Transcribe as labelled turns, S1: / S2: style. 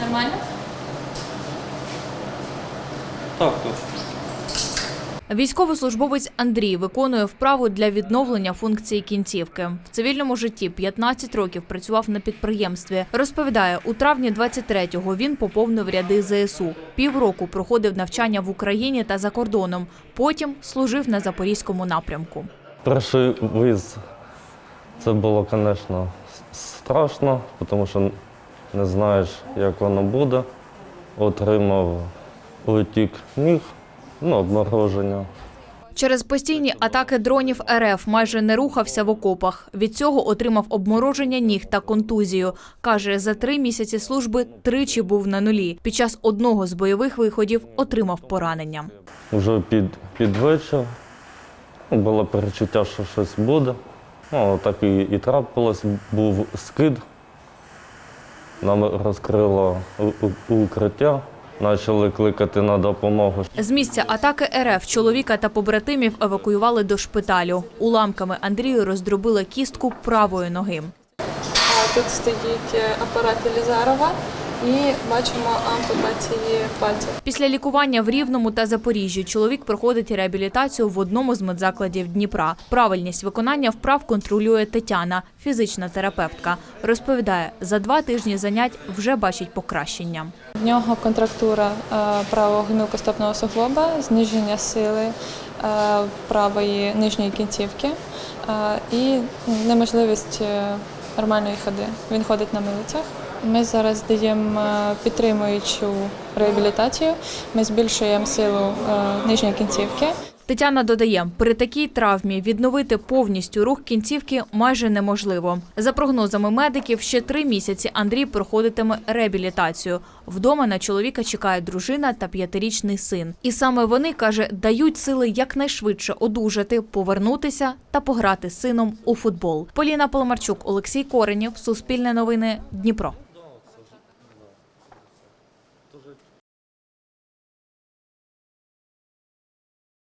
S1: нормально?
S2: Так, так.
S3: Військовослужбовець Андрій виконує вправу для відновлення функції кінцівки. В цивільному житті 15 років працював на підприємстві. Розповідає, у травні 23-го він поповнив ряди ЗСУ. Півроку проходив навчання в Україні та за кордоном. Потім служив на запорізькому напрямку.
S4: Перший виїзд це було, звісно, страшно, тому що не знаєш, як воно буде. Отримав утік ніг, ну, обмороження.
S3: Через постійні атаки дронів РФ майже не рухався в окопах. Від цього отримав обмороження ніг та контузію. Каже, за три місяці служби тричі був на нулі. Під час одного з бойових виходів отримав поранення.
S4: Вже під, під вечір було перечуття, що щось буде. Ну, так і, і трапилось, був скид. Нам розкрило укриття, почали кликати на допомогу.
S3: З місця атаки РФ чоловіка та побратимів евакуювали до шпиталю. Уламками Андрію роздробили кістку правої ноги.
S5: Тут стоїть е, апарат Елізарова і бачимо ампутації пальців.
S3: Після лікування в Рівному та Запоріжжі чоловік проходить реабілітацію в одному з медзакладів Дніпра. Правильність виконання вправ контролює Тетяна, фізична терапевтка. Розповідає, за два тижні занять вже бачить покращення.
S5: В нього контрактура е, правого гнилкостопного суглоба, зниження сили е, правої нижньої кінцівки е, і неможливість нормальної ходи. Він ходить на милицях. Ми зараз даємо е, підтримуючу реабілітацію. Ми збільшуємо силу е, нижньої кінцівки.
S3: Тетяна додає, при такій травмі відновити повністю рух кінцівки майже неможливо. За прогнозами медиків, ще три місяці Андрій проходитиме реабілітацію. Вдома на чоловіка чекає дружина та п'ятирічний син. І саме вони каже, дають сили якнайшвидше одужати, повернутися та пограти з сином у футбол. Поліна Поломарчук, Олексій Коренєв, Суспільне новини, Дніпро.